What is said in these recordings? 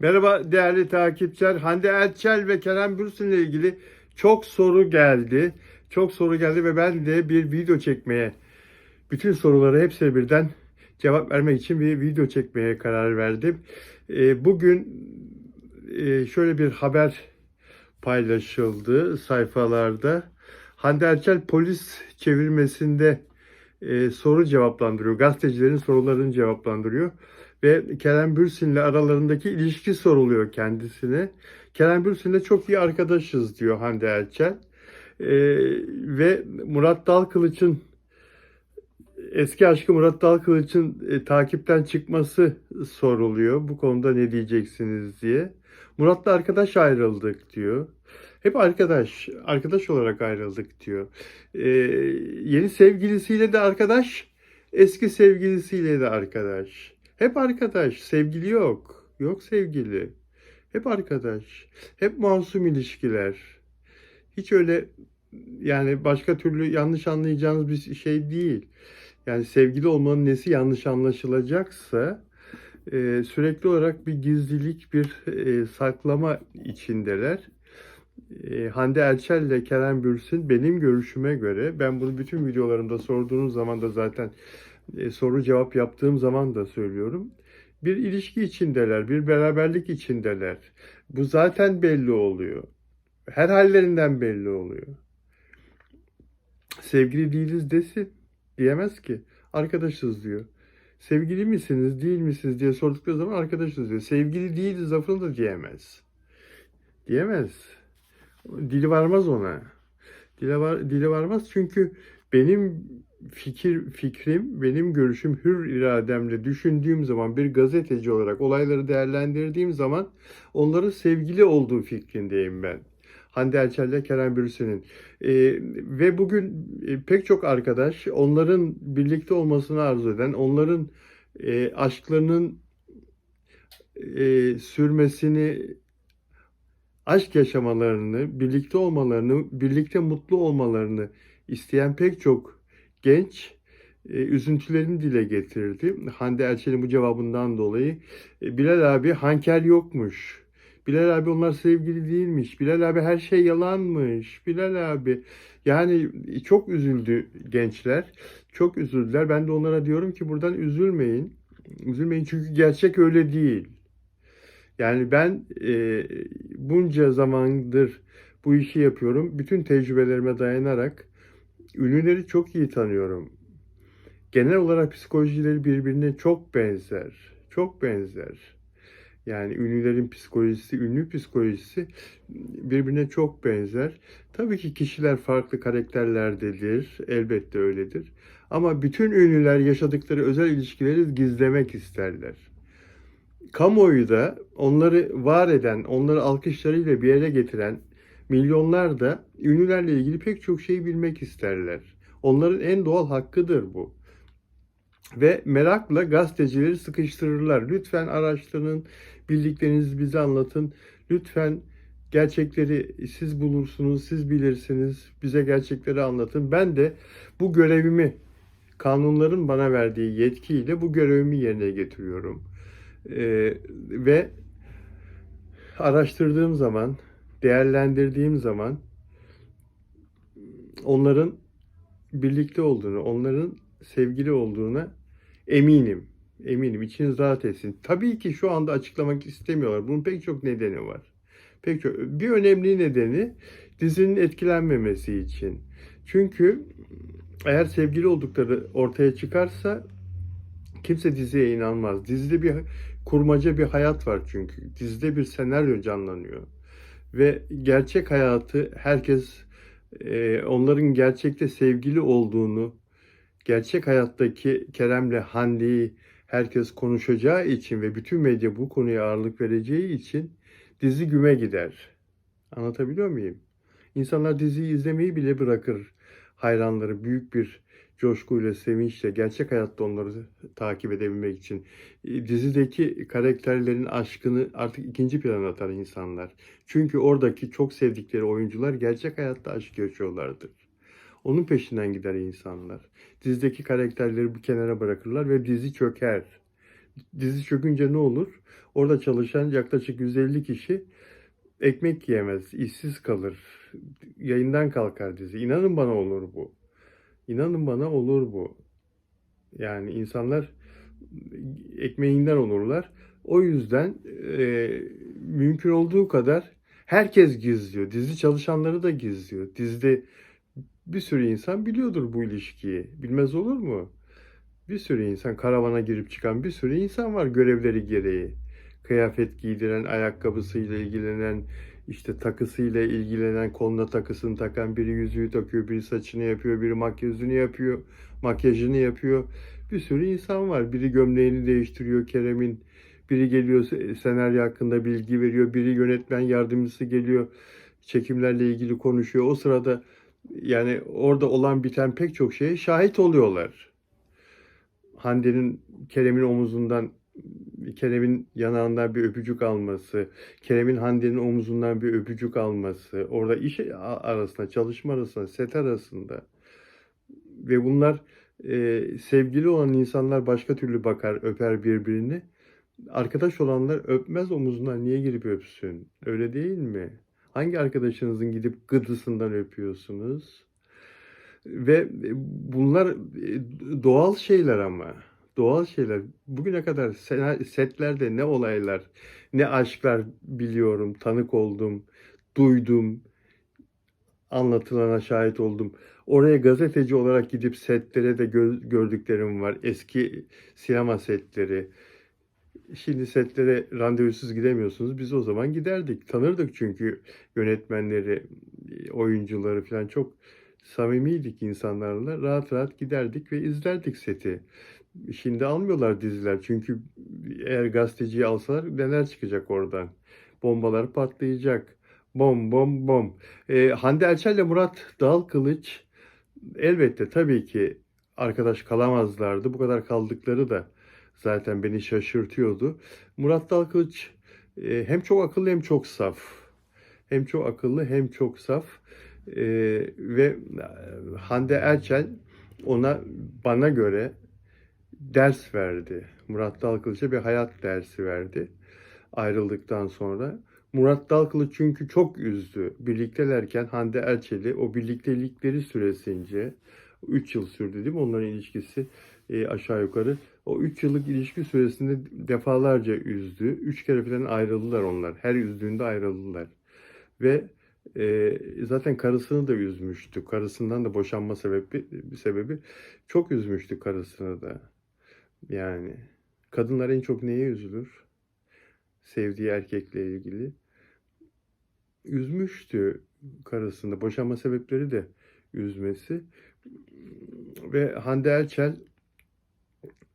Merhaba değerli takipçiler. Hande Erçel ve Kerem Bürsin ile ilgili çok soru geldi. Çok soru geldi ve ben de bir video çekmeye, bütün soruları hepsine birden cevap vermek için bir video çekmeye karar verdim. Ee, Bugün e, şöyle bir haber paylaşıldı sayfalarda. Hande Erçel polis çevirmesinde e, soru cevaplandırıyor. Gazetecilerin sorularını cevaplandırıyor. Ve Kerem Bürsin'le aralarındaki ilişki soruluyor kendisine. Kerem Bürsin'le çok iyi arkadaşız diyor Hande Erçel. E, ve Murat Dalkılıç'ın eski aşkı Murat Dalkılıç'ın e, takipten çıkması soruluyor. Bu konuda ne diyeceksiniz diye. Murat'la arkadaş ayrıldık diyor. Hep arkadaş, arkadaş olarak ayrıldık diyor. Ee, yeni sevgilisiyle de arkadaş, eski sevgilisiyle de arkadaş. Hep arkadaş, sevgili yok. Yok sevgili. Hep arkadaş. Hep masum ilişkiler. Hiç öyle yani başka türlü yanlış anlayacağınız bir şey değil. Yani sevgili olmanın nesi yanlış anlaşılacaksa e, sürekli olarak bir gizlilik, bir e, saklama içindeler. E, Hande Erçel ile Kerem Bürsin benim görüşüme göre ben bunu bütün videolarımda sorduğunuz zaman da zaten e, soru cevap yaptığım zaman da söylüyorum. Bir ilişki içindeler, bir beraberlik içindeler. Bu zaten belli oluyor. Her hallerinden belli oluyor. Sevgili değiliz desin. Diyemez ki. Arkadaşız diyor. Sevgili misiniz, değil misiniz diye sordukları zaman arkadaşız diyor. Sevgili değiliz lafını da diyemez. Diyemez. Dili varmaz ona. Dile var, dili varmaz çünkü benim fikir fikrim, benim görüşüm hür irademle düşündüğüm zaman bir gazeteci olarak olayları değerlendirdiğim zaman onların sevgili olduğu fikrindeyim ben. Hande Erçel ile Kerem Bürsin'in. Ee, ve bugün e, pek çok arkadaş onların birlikte olmasını arzu eden, onların e, aşklarının e, sürmesini aşk yaşamalarını, birlikte olmalarını, birlikte mutlu olmalarını isteyen pek çok genç e, üzüntülerini dile getirdi. Hande Erçel'in bu cevabından dolayı e, Bilal abi hanker yokmuş. Bilal abi onlar sevgili değilmiş. Bilal abi her şey yalanmış. Bilal abi yani çok üzüldü gençler. Çok üzüldüler. Ben de onlara diyorum ki buradan üzülmeyin. Üzülmeyin çünkü gerçek öyle değil. Yani ben e, bunca zamandır bu işi yapıyorum. Bütün tecrübelerime dayanarak ünlüleri çok iyi tanıyorum. Genel olarak psikolojileri birbirine çok benzer. Çok benzer. Yani ünlülerin psikolojisi, ünlü psikolojisi birbirine çok benzer. Tabii ki kişiler farklı karakterlerdedir. Elbette öyledir. Ama bütün ünlüler yaşadıkları özel ilişkileri gizlemek isterler kamuoyu da onları var eden, onları alkışlarıyla bir yere getiren milyonlar da ünlülerle ilgili pek çok şeyi bilmek isterler. Onların en doğal hakkıdır bu. Ve merakla gazetecileri sıkıştırırlar. Lütfen araştırın, bildiklerinizi bize anlatın. Lütfen gerçekleri siz bulursunuz, siz bilirsiniz. Bize gerçekleri anlatın. Ben de bu görevimi kanunların bana verdiği yetkiyle bu görevimi yerine getiriyorum. Ee, ve araştırdığım zaman, değerlendirdiğim zaman onların birlikte olduğunu, onların sevgili olduğuna eminim. Eminim. İçiniz rahat etsin. Tabii ki şu anda açıklamak istemiyorlar. Bunun pek çok nedeni var. Pek çok. Bir önemli nedeni dizinin etkilenmemesi için. Çünkü eğer sevgili oldukları ortaya çıkarsa kimse diziye inanmaz. Dizide bir kurmaca bir hayat var çünkü. Dizide bir senaryo canlanıyor. Ve gerçek hayatı herkes e, onların gerçekte sevgili olduğunu, gerçek hayattaki Kerem'le Hande'yi herkes konuşacağı için ve bütün medya bu konuya ağırlık vereceği için dizi güme gider. Anlatabiliyor muyum? İnsanlar diziyi izlemeyi bile bırakır. Hayranları büyük bir coşkuyla, sevinçle, gerçek hayatta onları takip edebilmek için. E, Dizideki karakterlerin aşkını artık ikinci plana atar insanlar. Çünkü oradaki çok sevdikleri oyuncular gerçek hayatta aşk yaşıyorlardır. Onun peşinden gider insanlar. Dizideki karakterleri bir kenara bırakırlar ve dizi çöker. Dizi çökünce ne olur? Orada çalışan yaklaşık 150 kişi ekmek yiyemez, işsiz kalır. Yayından kalkar dizi. İnanın bana olur bu. İnanın bana olur bu. Yani insanlar ekmeğinden olurlar. O yüzden e, mümkün olduğu kadar herkes gizliyor. Dizi çalışanları da gizliyor. Dizide bir sürü insan biliyordur bu ilişkiyi. Bilmez olur mu? Bir sürü insan, karavana girip çıkan bir sürü insan var görevleri gereği. Kıyafet giydiren, ayakkabısıyla ilgilenen, işte takısıyla ilgilenen, koluna takısını takan, biri yüzüğü takıyor, biri saçını yapıyor, biri makyajını yapıyor, makyajını yapıyor. Bir sürü insan var. Biri gömleğini değiştiriyor Kerem'in. Biri geliyor senaryo hakkında bilgi veriyor. Biri yönetmen yardımcısı geliyor. Çekimlerle ilgili konuşuyor. O sırada yani orada olan biten pek çok şeye şahit oluyorlar. Hande'nin Kerem'in omuzundan Kerem'in yanağından bir öpücük alması, Kerem'in Hande'nin omuzundan bir öpücük alması, orada iş arasında, çalışma arasında, set arasında ve bunlar e, sevgili olan insanlar başka türlü bakar, öper birbirini. Arkadaş olanlar öpmez omuzundan niye girip öpsün? Öyle değil mi? Hangi arkadaşınızın gidip gıdısından öpüyorsunuz? Ve bunlar doğal şeyler ama. Doğal şeyler. Bugüne kadar setlerde ne olaylar, ne aşklar biliyorum, tanık oldum, duydum, anlatılana şahit oldum. Oraya gazeteci olarak gidip setlere de gö- gördüklerim var. Eski sinema setleri. Şimdi setlere randevusuz gidemiyorsunuz. Biz o zaman giderdik. Tanırdık çünkü yönetmenleri, oyuncuları falan çok samimiydik insanlarla. Rahat rahat giderdik ve izlerdik seti. Şimdi almıyorlar diziler. Çünkü eğer gazeteciyi alsalar neler çıkacak oradan? Bombalar patlayacak. Bom bom bom. Ee, Hande Erçel ile Murat Dal Kılıç elbette tabii ki arkadaş kalamazlardı. Bu kadar kaldıkları da zaten beni şaşırtıyordu. Murat Dal Kılıç e, hem çok akıllı hem çok saf. Hem çok akıllı hem çok saf. E, ve Hande Erçel ona bana göre ders verdi. Murat Dalkılıç'a bir hayat dersi verdi ayrıldıktan sonra. Murat Dalkılıç çünkü çok üzdü. Birliktelerken Hande Erçel'i o birliktelikleri süresince 3 yıl sürdü değil mi onların ilişkisi e, aşağı yukarı. O 3 yıllık ilişki süresinde defalarca üzdü. 3 kere falan ayrıldılar onlar. Her üzdüğünde ayrıldılar. Ve e, zaten karısını da üzmüştü. Karısından da boşanma sebebi sebebi çok üzmüştü karısını da. Yani kadınlar en çok neye üzülür? Sevdiği erkekle ilgili. Üzmüştü karısını. Boşanma sebepleri de üzmesi. Ve Hande Erçel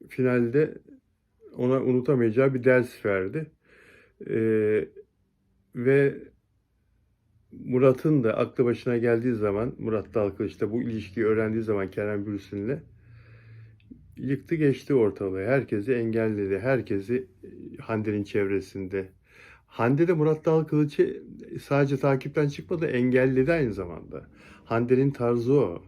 finalde ona unutamayacağı bir ders verdi. Ee, ve Murat'ın da aklı başına geldiği zaman, Murat Dalkılıç da bu ilişkiyi öğrendiği zaman Kerem Bürsin'le yıktı geçti ortalığı. Herkesi engelledi. Herkesi Hande'nin çevresinde. Hande de Murat Dalkılıç'ı sadece takipten çıkmadı, engelledi aynı zamanda. Hande'nin tarzı o.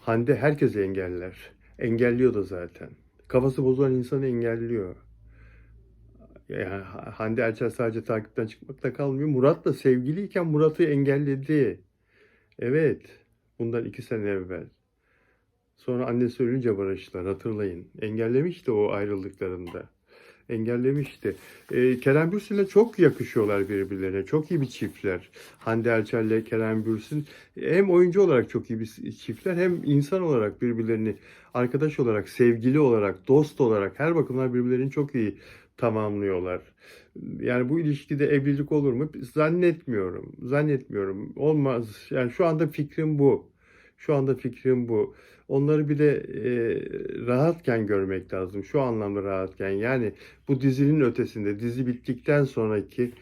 Hande herkesi engeller. Engelliyor da zaten. Kafası bozulan insanı engelliyor. Yani Hande Erçel sadece takipten çıkmakta kalmıyor. Murat'la sevgiliyken Murat'ı engelledi. Evet. Bundan iki sene evvel. Sonra annesi ölünce barıştılar hatırlayın. Engellemişti o ayrıldıklarında. Engellemişti. Ee, Kerem Bürsin'le çok yakışıyorlar birbirlerine. Çok iyi bir çiftler. Hande Erçel ile Kerem Bürsin hem oyuncu olarak çok iyi bir çiftler hem insan olarak birbirlerini arkadaş olarak, sevgili olarak, dost olarak her bakımdan birbirlerini çok iyi tamamlıyorlar. Yani bu ilişkide evlilik olur mu? Zannetmiyorum. Zannetmiyorum. Olmaz. Yani şu anda fikrim bu. Şu anda fikrim bu. Onları bir de e, rahatken görmek lazım. Şu anlamda rahatken. Yani bu dizinin ötesinde, dizi bittikten sonraki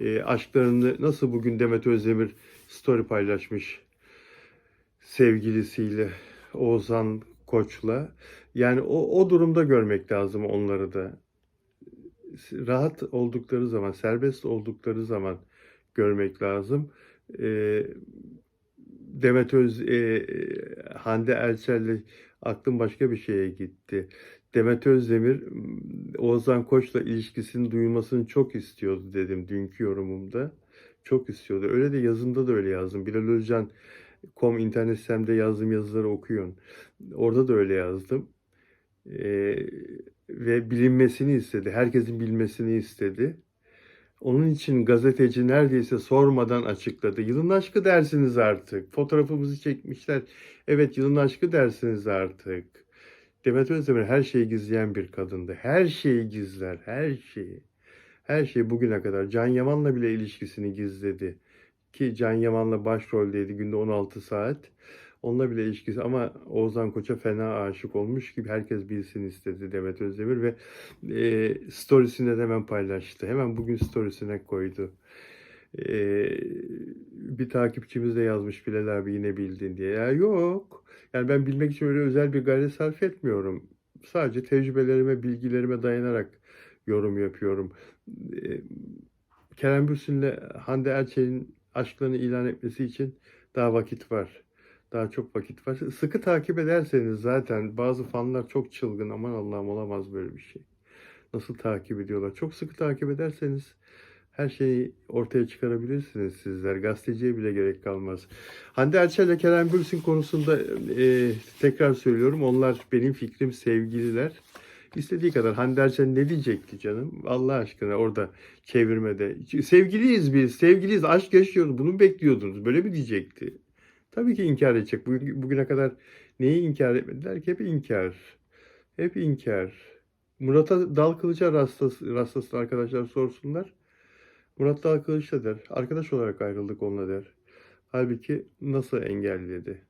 e, aşklarını nasıl bugün Demet Özdemir story paylaşmış sevgilisiyle, Oğuzhan Koç'la. Yani o, o durumda görmek lazım onları da. Rahat oldukları zaman, serbest oldukları zaman görmek lazım. E, Demet Öz, e, Hande Erçel'le aklım başka bir şeye gitti. Demet Özdemir Oğuzhan Koç'la ilişkisinin duyulmasını çok istiyordu dedim dünkü yorumumda. Çok istiyordu. Öyle de yazında da öyle yazdım. Bilal Özcan com internet sitemde yazdığım yazıları okuyun. Orada da öyle yazdım. Ee, ve bilinmesini istedi. Herkesin bilmesini istedi. Onun için gazeteci neredeyse sormadan açıkladı. Yılın aşkı dersiniz artık. Fotoğrafımızı çekmişler. Evet yılın aşkı dersiniz artık. Demet Özdemir her şeyi gizleyen bir kadındı. Her şeyi gizler, her şeyi. Her şeyi bugüne kadar. Can Yaman'la bile ilişkisini gizledi. Ki Can Yaman'la başroldeydi günde 16 saat. Onunla bile ilişkisi ama Oğuzhan Koç'a fena aşık olmuş gibi herkes bilsin istedi Demet Özdemir ve e, storiesinde de hemen paylaştı. Hemen bugün storiesine koydu. E, bir takipçimiz de yazmış Bilal abi yine bildin diye. Ya yok. Yani ben bilmek için öyle özel bir gayret sarf etmiyorum. Sadece tecrübelerime, bilgilerime dayanarak yorum yapıyorum. E, Kerem Bürsin'le Hande Erçel'in aşklarını ilan etmesi için daha vakit var. Daha çok vakit var. Sıkı takip ederseniz zaten bazı fanlar çok çılgın. Aman Allah'ım olamaz böyle bir şey. Nasıl takip ediyorlar? Çok sıkı takip ederseniz her şeyi ortaya çıkarabilirsiniz sizler. Gazeteciye bile gerek kalmaz. Hande Erçel ile Kerem Bürsin konusunda e, tekrar söylüyorum. Onlar benim fikrim sevgililer. İstediği kadar Hande Erçel ne diyecekti canım? Allah aşkına orada çevirmede. Sevgiliyiz biz, sevgiliyiz, aşk yaşıyoruz. Bunu bekliyordunuz. Böyle mi diyecekti? Tabii ki inkar edecek. Bugün, bugüne kadar neyi inkar etmediler ki? Hep inkar. Hep inkar. Murat'a dal kılıca rastlasın, rastlasın arkadaşlar sorsunlar. Murat dal kılıç der. Arkadaş olarak ayrıldık onunla der. Halbuki nasıl engelledi?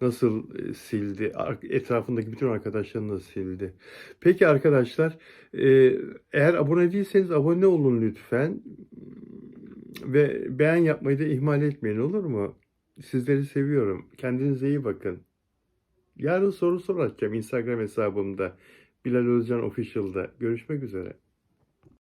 Nasıl e, sildi? Etrafındaki bütün arkadaşlarını da sildi. Peki arkadaşlar, e, eğer abone değilseniz abone olun lütfen. Ve beğen yapmayı da ihmal etmeyin olur mu? Sizleri seviyorum. Kendinize iyi bakın. Yarın soru soracağım Instagram hesabımda. Bilal Özcan Official'da. Görüşmek üzere.